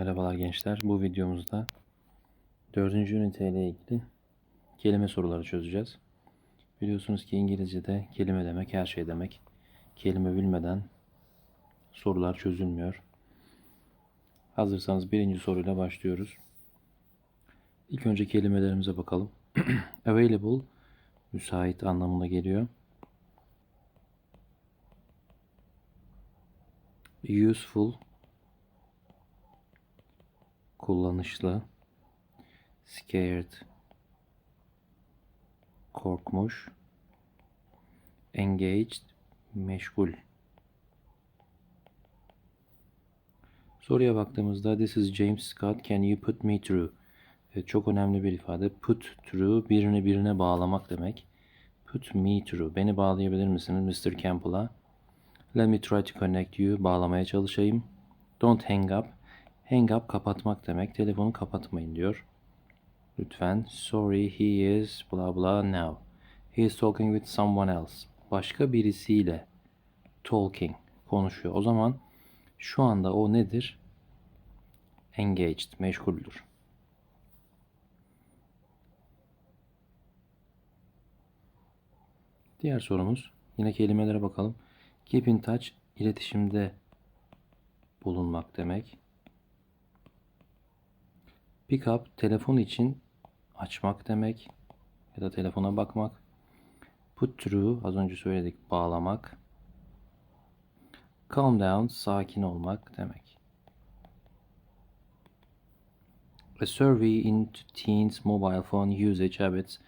Merhabalar gençler. Bu videomuzda 4. ünite ile ilgili kelime soruları çözeceğiz. Biliyorsunuz ki İngilizce'de kelime demek her şey demek. Kelime bilmeden sorular çözülmüyor. Hazırsanız birinci soruyla başlıyoruz. İlk önce kelimelerimize bakalım. Available müsait anlamına geliyor. Useful kullanışlı, scared, korkmuş, engaged, meşgul. Soruya baktığımızda this is James Scott, can you put me through? Evet, çok önemli bir ifade. Put through birini birine bağlamak demek. Put me through. Beni bağlayabilir misiniz Mr. Campbell'a? Let me try to connect you. Bağlamaya çalışayım. Don't hang up. Hang up kapatmak demek. Telefonu kapatmayın diyor. Lütfen. Sorry he is blah blah now. He is talking with someone else. Başka birisiyle talking konuşuyor. O zaman şu anda o nedir? Engaged, meşguldür. Diğer sorumuz. Yine kelimelere bakalım. Keep in touch, iletişimde bulunmak demek. Pick telefon için açmak demek ya da telefona bakmak. Put through az önce söyledik bağlamak. Calm down sakin olmak demek. A survey into teens' mobile phone usage habits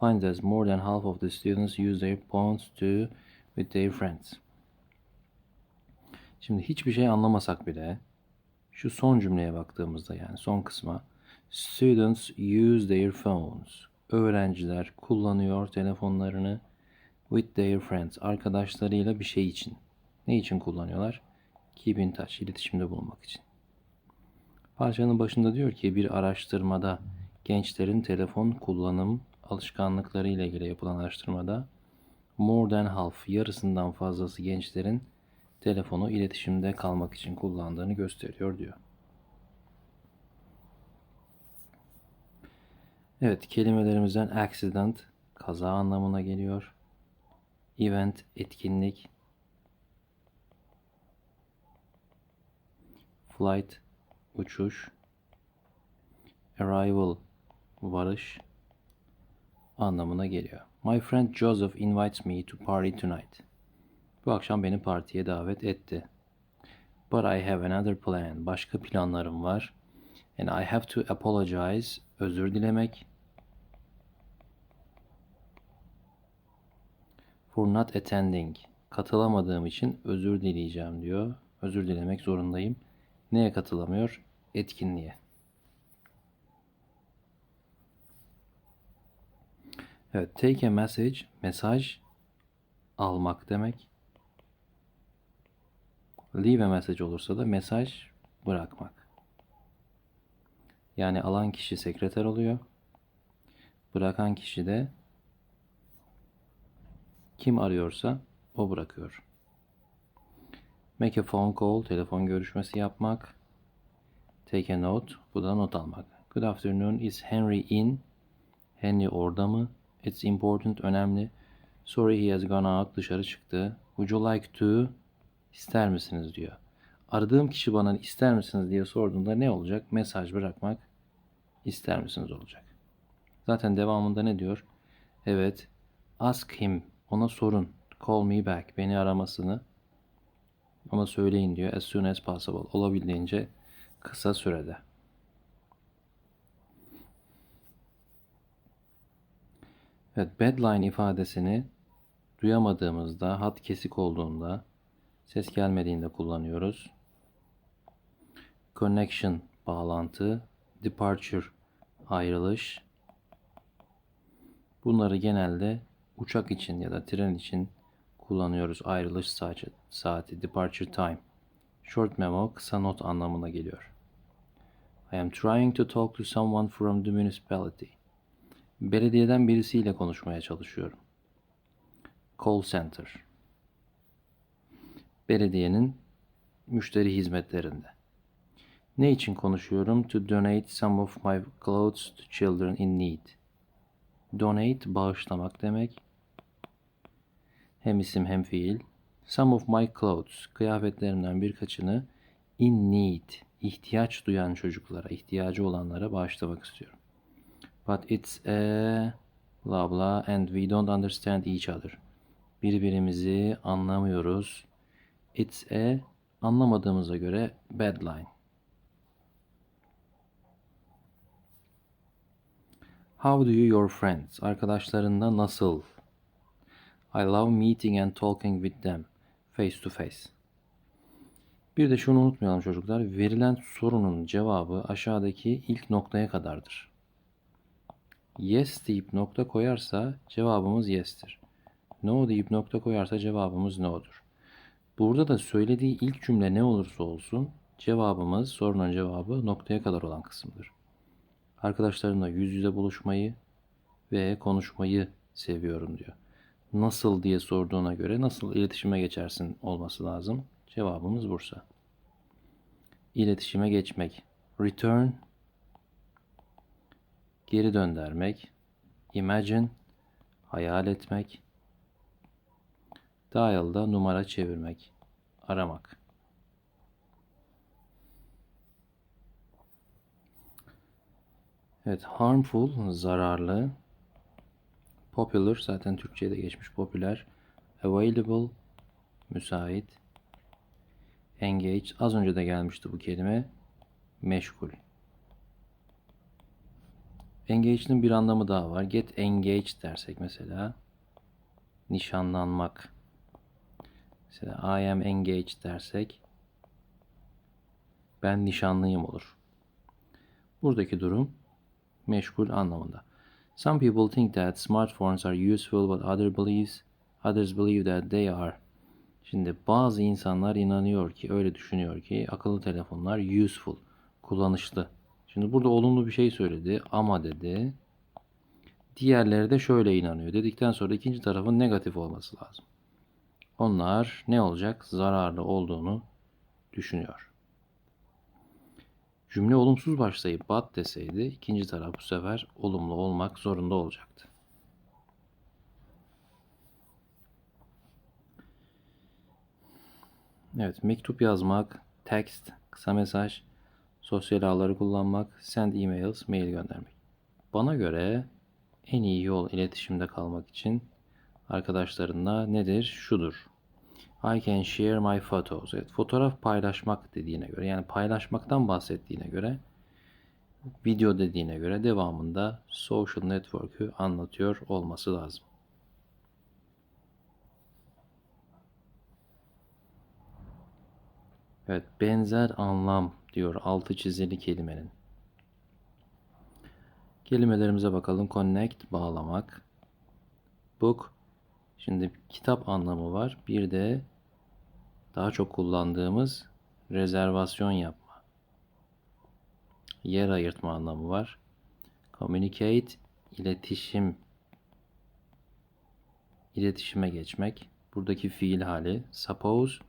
finds that more than half of the students use their phones to with their friends. Şimdi hiçbir şey anlamasak bile şu son cümleye baktığımızda yani son kısma Students use their phones. Öğrenciler kullanıyor telefonlarını with their friends. Arkadaşlarıyla bir şey için. Ne için kullanıyorlar? Keep in touch, iletişimde bulunmak için. Parçanın başında diyor ki bir araştırmada gençlerin telefon kullanım alışkanlıkları ile ilgili yapılan araştırmada more than half, yarısından fazlası gençlerin telefonu iletişimde kalmak için kullandığını gösteriyor diyor. Evet, kelimelerimizden accident kaza anlamına geliyor. Event etkinlik. Flight uçuş. Arrival varış anlamına geliyor. My friend Joseph invites me to party tonight. Bu akşam beni partiye davet etti. But I have another plan. Başka planlarım var. And I have to apologize. Özür dilemek. For not attending. Katılamadığım için özür dileyeceğim diyor. Özür dilemek zorundayım. Neye katılamıyor? Etkinliğe. Evet, take a message, mesaj almak demek. Leave a message olursa da mesaj bırakmak. Yani alan kişi sekreter oluyor. Bırakan kişi de kim arıyorsa o bırakıyor. Make a phone call, telefon görüşmesi yapmak. Take a note, bu da not almak. Good afternoon, is Henry in? Henry orada mı? It's important, önemli. Sorry he has gone out, dışarı çıktı. Would you like to? İster misiniz diyor. Aradığım kişi bana ister misiniz diye sorduğunda ne olacak? Mesaj bırakmak ister misiniz olacak. Zaten devamında ne diyor? Evet, ask him, ona sorun. Call me back, beni aramasını ona söyleyin diyor. As soon as possible, olabildiğince kısa sürede. Evet, bedline ifadesini duyamadığımızda, hat kesik olduğunda, ses gelmediğinde kullanıyoruz. Connection, bağlantı. Departure, ayrılış. Bunları genelde uçak için ya da tren için kullanıyoruz. Ayrılış saati, saati departure time. Short memo, kısa not anlamına geliyor. I am trying to talk to someone from the municipality. Belediyeden birisiyle konuşmaya çalışıyorum. Call center. Belediyenin müşteri hizmetlerinde. Ne için konuşuyorum? To donate some of my clothes to children in need. Donate bağışlamak demek. Hem isim hem fiil. Some of my clothes kıyafetlerimden birkaçını in need ihtiyaç duyan çocuklara, ihtiyacı olanlara bağışlamak istiyorum. But it's a blah blah and we don't understand each other. Birbirimizi anlamıyoruz. It's a anlamadığımıza göre bad line. How do you your friends? Arkadaşlarınla nasıl? I love meeting and talking with them face to face. Bir de şunu unutmayalım çocuklar. Verilen sorunun cevabı aşağıdaki ilk noktaya kadardır. Yes deyip nokta koyarsa cevabımız yes'tir. No deyip nokta koyarsa cevabımız no'dur. Burada da söylediği ilk cümle ne olursa olsun cevabımız sorunun cevabı noktaya kadar olan kısımdır. Arkadaşlarımla yüz yüze buluşmayı ve konuşmayı seviyorum diyor. Nasıl diye sorduğuna göre nasıl iletişime geçersin olması lazım. Cevabımız Bursa. İletişime geçmek. Return geri döndürmek. Imagine hayal etmek. Dial'da numara çevirmek. Aramak. Evet, harmful, zararlı. Popular, zaten Türkçe'ye de geçmiş popüler. Available, müsait. Engage, az önce de gelmişti bu kelime. Meşgul. Engage'nin bir anlamı daha var. Get engaged dersek mesela. Nişanlanmak. Mesela I am engaged dersek. Ben nişanlıyım olur. Buradaki durum meşgul anlamında. Some people think that smartphones are useful but other believes, others believe that they are. Şimdi bazı insanlar inanıyor ki, öyle düşünüyor ki akıllı telefonlar useful, kullanışlı. Şimdi burada olumlu bir şey söyledi ama dedi. Diğerleri de şöyle inanıyor. Dedikten sonra ikinci tarafın negatif olması lazım. Onlar ne olacak? Zararlı olduğunu düşünüyor. Cümle olumsuz başlayıp but deseydi ikinci taraf bu sefer olumlu olmak zorunda olacaktı. Evet, mektup yazmak, text, kısa mesaj, sosyal ağları kullanmak, send emails, mail göndermek. Bana göre en iyi yol iletişimde kalmak için arkadaşlarınla nedir? Şudur. I can share my photos. Evet, fotoğraf paylaşmak dediğine göre yani paylaşmaktan bahsettiğine göre video dediğine göre devamında social network'ü anlatıyor olması lazım. Evet, benzer anlam diyor altı çizili kelimenin. Kelimelerimize bakalım. Connect, bağlamak. Book, şimdi kitap anlamı var. Bir de daha çok kullandığımız rezervasyon yapma. Yer ayırtma anlamı var. Communicate, iletişim. İletişime geçmek. Buradaki fiil hali. Suppose,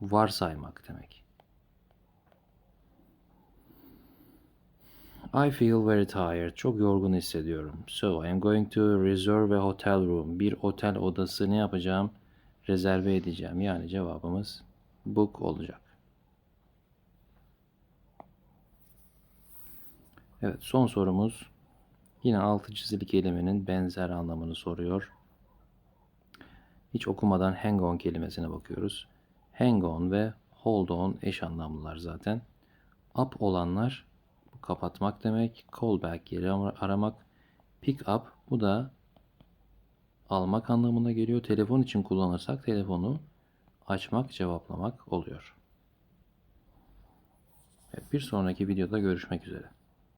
varsaymak demek. I feel very tired. Çok yorgun hissediyorum. So I am going to reserve a hotel room. Bir otel odası ne yapacağım? Rezerve edeceğim. Yani cevabımız book olacak. Evet son sorumuz yine altı çizili kelimenin benzer anlamını soruyor. Hiç okumadan hang on kelimesine bakıyoruz. Hang on ve hold on eş anlamlılar zaten. Up olanlar kapatmak demek. Call back geri aramak. Pick up bu da almak anlamına geliyor. Telefon için kullanırsak telefonu açmak, cevaplamak oluyor. Bir sonraki videoda görüşmek üzere.